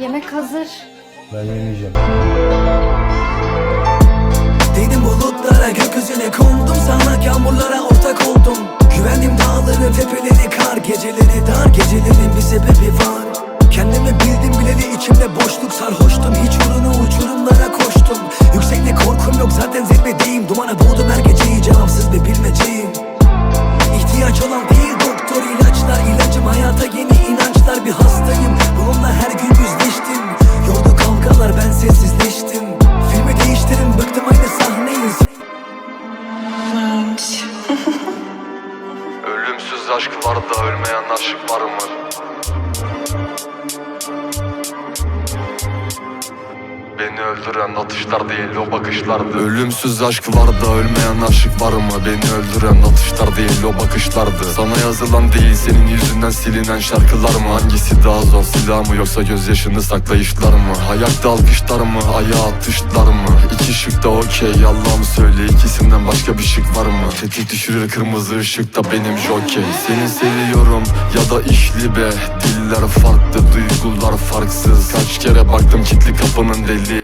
Yemek hazır. Ben yemeyeceğim. Değdim bulutlara gökyüzüne kondum. Sana yağmurlara ortak oldum. Güvendim dağları tepeleri kar. Geceleri dar gecelerin bir sebebi var. Kendimi bildim bileli içimde boşluk sarhoştum. Hiç uğruna uçurumlara koştum. Yüksekte korkum yok zaten zirvedeyim. Dumana boğdum her geceyi cevapsız bir bilmeceyim aşk var da ölmeyen aşık var mı? Beni öldüren atışlar değil o bakışlardı Ölümsüz aşk var da ölmeyen aşık var mı? Beni öldüren atışlar değil o bakışlardı Sana yazılan değil senin yüzünden silinen şarkılar mı? Hangisi daha zor silah mı yoksa gözyaşını saklayışlar mı? Ayakta alkışlar mı? Ayağa atışlar mı? İki şık da okey Allah'ım söyle ikisinden başka bir şık var mı? Tetik düşürür kırmızı ışıkta benim jokey. Seni seviyorum ya da işli be. Diller farklı duygular farksız. Kaç kere baktım kilitli kapının deliği